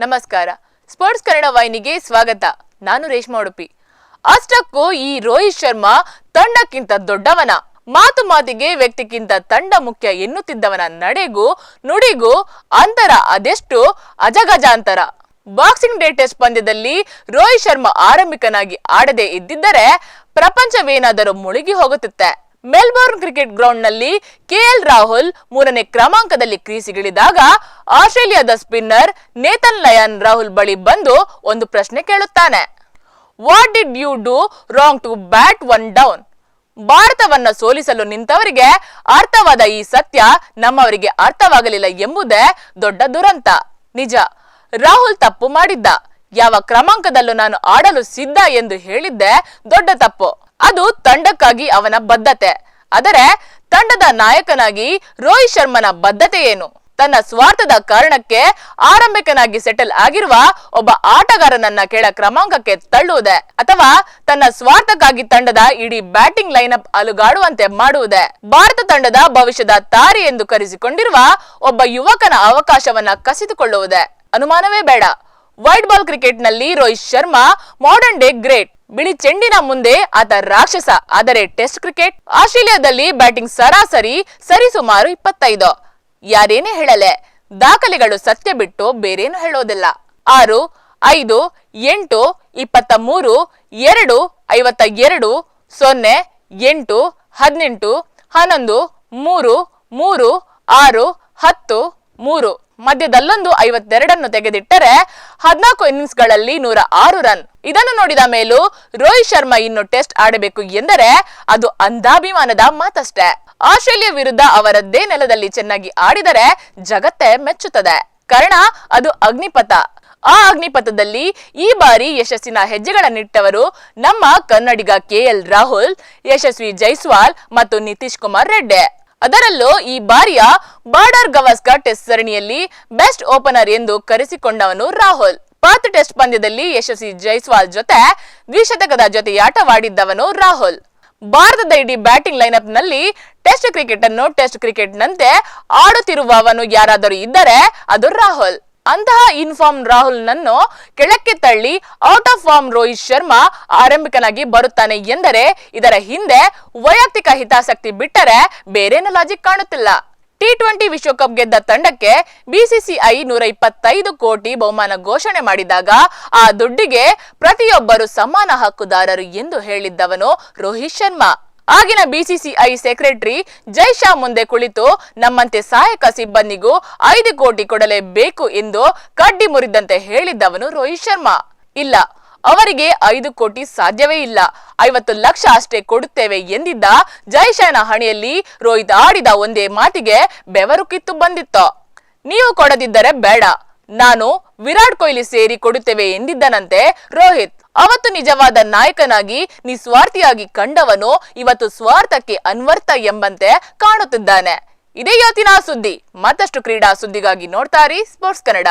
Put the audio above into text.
ನಮಸ್ಕಾರ. ಸ್ಪೋರ್ಟ್ಸ್ ಕನ್ನಡ ವಾಹಿನಿಗೆ ಸ್ವಾಗತ. ನಾನು ರೇಷ್ಮಾ ಉಡುಪಿ. ಅಷ್ಟಕ್ಕೂ ಈ ರೋಹಿತ್ ಶರ್ಮಾ ತಂಡಕ್ಕಿಂತ ದೊಡ್ಡವನ, ಮಾತು ಮಾತಿಗೆ ವ್ಯಕ್ತಿಗಿಂತ ತಂಡ ಮುಖ್ಯ ಎನ್ನುತ್ತಿದ್ದವನ ನಡೆಗೂ ನುಡಿಗೂ ಅಂತರ ಅದೆಷ್ಟು ಅಜಗಜಾಂತರ. ಬಾಕ್ಸಿಂಗ್ ಡೇ ಟೆಸ್ಟ್ ಪಂದ್ಯದಲ್ಲಿ ರೋಹಿತ್ ಶರ್ಮಾ ಆರಂಭಿಕನಾಗಿ ಆಡದೇ ಇದ್ದಿದ್ದರೆ ಪ್ರಪಂಚವೇನಾದರೂ ಮುಳುಗಿ ಹೋಗುತ್ತಿತ್ತೆ. ಮೆಲ್ಬೋರ್ನ್ ಕ್ರಿಕೆಟ್ ಗ್ರೌಂಡ್ನಲ್ಲಿ ಕೆಎಲ್ ರಾಹುಲ್ ಮೂರನೇ ಕ್ರಮಾಂಕದಲ್ಲಿ ಕ್ರೀಸಿಗಿಳಿದಾಗ ಆಸ್ಟ್ರೇಲಿಯಾದ ಸ್ಪಿನ್ನರ್ ನೇತನ್ ಲಯನ್ ರಾಹುಲ್ ಬಳಿ ಬಂದು ಒಂದು ಪ್ರಶ್ನೆ ಕೇಳುತ್ತಾನೆ. What did you do wrong to bat one down ಭಾರತವನ್ನ ಸೋಲಿಸಲು ನಿಂತವರಿಗೆ ಅರ್ಥವಾದ ಈ ಸತ್ಯ ನಮ್ಮವರಿಗೆ ಅರ್ಥವಾಗಲಿಲ್ಲ ಎಂಬುದೇ ದೊಡ್ಡ ದುರಂತ. ನಿಜ, ರಾಹುಲ್ ತಪ್ಪು ಮಾಡಿದ್ದ. ಯಾವ ಕ್ರಮಾಂಕದಲ್ಲೂ ನಾನು ಆಡಲು ಸಿದ್ಧ ಎಂದು ಹೇಳಿದ್ದೆ ದೊಡ್ಡ ತಪ್ಪು. ಅದು ತಂಡಕ್ಕಾಗಿ ಅವನ ಬದ್ಧತೆ. ಆದರೆ ತಂಡದ ನಾಯಕನಾಗಿ ರೋಹಿತ್ ಶರ್ಮನ ಬದ್ಧತೆ ಏನು? ತನ್ನ ಸ್ವಾರ್ಥದ ಕಾರಣಕ್ಕೆ ಆರಂಭಿಕನಾಗಿ ಸೆಟಲ್ ಆಗಿರುವ ಒಬ್ಬ ಆಟಗಾರನನ್ನ ಕೆಳ ಕ್ರಮಾಂಕಕ್ಕೆ ತಳ್ಳುವುದೇ ಅಥವಾ ತನ್ನ ಸ್ವಾರ್ಥಕ್ಕಾಗಿ ತಂಡದ ಇಡೀ ಬ್ಯಾಟಿಂಗ್ ಲೈನಪ್ ಅಲುಗಾಡುವಂತೆ ಮಾಡುವುದೇ? ಭಾರತ ತಂಡದ ಭವಿಷ್ಯದ ತಾರೆ ಎಂದು ಕರೆಸಿಕೊಂಡಿರುವ ಒಬ್ಬ ಯುವಕನ ಅವಕಾಶವನ್ನ ಕಸಿದುಕೊಳ್ಳುವುದೇ? ಅನುಮಾನವೇ ಬೇಡ. ವೈಟ್ ಬಾಲ್ ಕ್ರಿಕೆಟ್ನಲ್ಲಿ Rohit Sharma modern day great ಬಿಳಿ ಚೆಂಡಿನ ಮುಂದೆ ಆತ ರಾಕ್ಷಸ. ಆದರೆ ಟೆಸ್ಟ್ ಕ್ರಿಕೆಟ್ ಆಸ್ಟ್ರೇಲಿಯಾದಲ್ಲಿ ಬ್ಯಾಟಿಂಗ್ ಸರಾಸರಿ ಸರಿಸುಮಾರು ಇಪ್ಪತ್ತೈದು. ಯಾರೇನೇ ಹೇಳಲೆ. ದಾಖಲೆಗಳು ಸತ್ಯ ಬಿಟ್ಟು ಬೇರೇನು ಹೇಳೋದಿಲ್ಲ. ಆರು, ಐದು, ಎಂಟು ಇಪ್ಪತ್ತ ಮೂರು ಎರಡು ಐವತ್ತ ಎರಡು ಸೊನ್ನೆ, ಎಂಟು, ಹದಿನೆಂಟು, ಹನ್ನೊಂದು, ಮೂರು ಮೂರು, ಆರು, ಹತ್ತು, ಮೂರು. ಮಧ್ಯದಲ್ಲೊಂದು ಐವತ್ತೆರಡನ್ನು ತೆಗೆದಿಟ್ಟರೆ ಹದಿನಾಲ್ಕು ಇನ್ನಿಂಗ್ಸ್ಗಳಲ್ಲಿ ನೂರ ಆರು ರನ್. ಇದನ್ನು ನೋಡಿದ ಮೇಲೂ ರೋಹಿತ್ ಶರ್ಮಾ ಇನ್ನು ಟೆಸ್ಟ್ ಆಡಬೇಕು ಎಂದರೆ ಅದು ಅಂಧಾಭಿಮಾನದ ಮಾತಷ್ಟೇ. ಆಸ್ಟ್ರೇಲಿಯಾ ವಿರುದ್ಧ ಅವರದ್ದೇ ನೆಲದಲ್ಲಿ ಚೆನ್ನಾಗಿ ಆಡಿದರೆ ಜಗತ್ತೇ ಮೆಚ್ಚುತ್ತದೆ. ಕಾರಣ ಅದು ಅಗ್ನಿಪಥ. ಆ ಅಗ್ನಿಪಥದಲ್ಲಿ ಈ ಬಾರಿ ಯಶಸ್ಸಿನ ಹೆಜ್ಜೆಗಳನ್ನಿಟ್ಟವರು ನಮ್ಮ ಕನ್ನಡಿಗ ಕೆಎಲ್ ರಾಹುಲ್, ಯಶಸ್ವಿ ಜೈಸ್ವಾಲ್ ಮತ್ತು ನಿತೀಶ್ ಕುಮಾರ್ ರೆಡ್ಡಿ. ಅದರಲ್ಲೂ ಈ ಬಾರಿಯ ಬಾರ್ಡರ್ ಗವಾಸ್ಕರ್ ಟೆಸ್ಟ್ ಸರಣಿಯಲ್ಲಿ ಬೆಸ್ಟ್ ಓಪನರ್ ಎಂದು ಕರೆಸಿಕೊಂಡವನು ರಾಹುಲ್. ಪಾತ್ ಟೆಸ್ಟ್ ಪಂದ್ಯದಲ್ಲಿ ಯಶಸ್ವಿ ಜೈಸ್ವಾಲ್ ಜೊತೆ ದ್ವಿಶತಕದ ಜೊತೆಯಾಟವಾಡಿದ್ದವನು ರಾಹುಲ್. ಭಾರತದ ಇಡೀ ಬ್ಯಾಟಿಂಗ್ ಲೈನಪ್ನಲ್ಲಿ ಟೆಸ್ಟ್ ಕ್ರಿಕೆಟ್ ಅನ್ನು ಟೆಸ್ಟ್ ಕ್ರಿಕೆಟ್ನಂತೆ ಆಡುತ್ತಿರುವವನು ಯಾರಾದರೂ ಇದ್ದರೆ ಅದು ರಾಹುಲ್. ಅಂತಹ ಇನ್ಫಾರ್ಮ್ ರಾಹುಲ್ ನನ್ನು ಕೆಳಕ್ಕೆ ತಳ್ಳಿ out of form Rohit Sharma ಆರಂಭಿಕನಾಗಿ ಬರುತ್ತಾನೆ ಎಂದರೆ ಇದರ ಹಿಂದೆ ವೈಯಕ್ತಿಕ ಹಿತಾಸಕ್ತಿ ಬಿಟ್ಟರೆ ಬೇರೇನು ಲಾಜಿಕ್ ಕಾಣುತ್ತಿಲ್ಲ. ಟಿ ಟ್ವೆಂಟಿ ವಿಶ್ವಕಪ್ ಗೆದ್ದ ತಂಡಕ್ಕೆ ಬಿಸಿಸಿಐ ನೂರ ಇಪ್ಪತ್ತೈದು ಕೋಟಿ ಬಹುಮಾನ ಘೋಷಣೆ ಮಾಡಿದಾಗ ಆ ದುಡ್ಡಿಗೆ ಪ್ರತಿಯೊಬ್ಬರು ಸಮಾನ ಹಕ್ಕುದಾರರು ಎಂದು ಹೇಳಿದ್ದವನು ರೋಹಿತ್ ಶರ್ಮಾ. ಆಗಿನ ಬಿಸಿಸಿಐ ಸೆಕ್ರೆಟರಿ ಜೈಶಾ ಮುಂದೆ ಕುಳಿತು ನಮ್ಮಂತೆ ಸಹಾಯಕ ಸಿಬ್ಬಂದಿಗೂ ಐದು ಕೋಟಿ ಕೊಡಲೇಬೇಕು ಎಂದು ಕಡ್ಡಿ ಮುರಿದಂತೆ ಹೇಳಿದ್ದವನು ರೋಹಿತ್ ಶರ್ಮಾ. ಇಲ್ಲ, ಅವರಿಗೆ ಐದು ಕೋಟಿ ಸಾಧ್ಯವೇ ಇಲ್ಲ. ಐವತ್ತು ಲಕ್ಷ ಅಷ್ಟೇ ಕೊಡುತ್ತೇವೆ ಎಂದಿದ್ದ ಜೈಶಾನ ಹಣೆಯಲ್ಲಿ ರೋಹಿತ್ ಆಡಿದ ಒಂದೇ ಮಾತಿಗೆ ಬೆವರು ಕಿತ್ತು ಬಂದಿತ್ತು. ನೀವು ಕೊಡದಿದ್ದರೆ ಬೇಡ, ನಾನು ವಿರಾಟ್ ಕೊಹ್ಲಿ ಸೇರಿ ಕೊಡುತ್ತೇವೆ ಎಂದಿದ್ದನಂತೆ ರೋಹಿತ್. ಅವತ್ತು ನಿಜವಾದ ನಾಯಕನಾಗಿ ನಿಸ್ವಾರ್ಥಿಯಾಗಿ ಕಂಡವನು ಇವತ್ತು ಸ್ವಾರ್ಥಕ್ಕೆ ಅನ್ವರ್ಥ ಎಂಬಂತೆ ಕಾಣುತ್ತಿದ್ದಾನೆ. ಇದೇ ಇವತ್ತಿನ ಸುದ್ದಿ. ಮತ್ತಷ್ಟು ಕ್ರೀಡಾ ಸುದ್ದಿಗಾಗಿ ನೋಡ್ತಾರಿ ಸ್ಪೋರ್ಟ್ಸ್ ಕನ್ನಡ.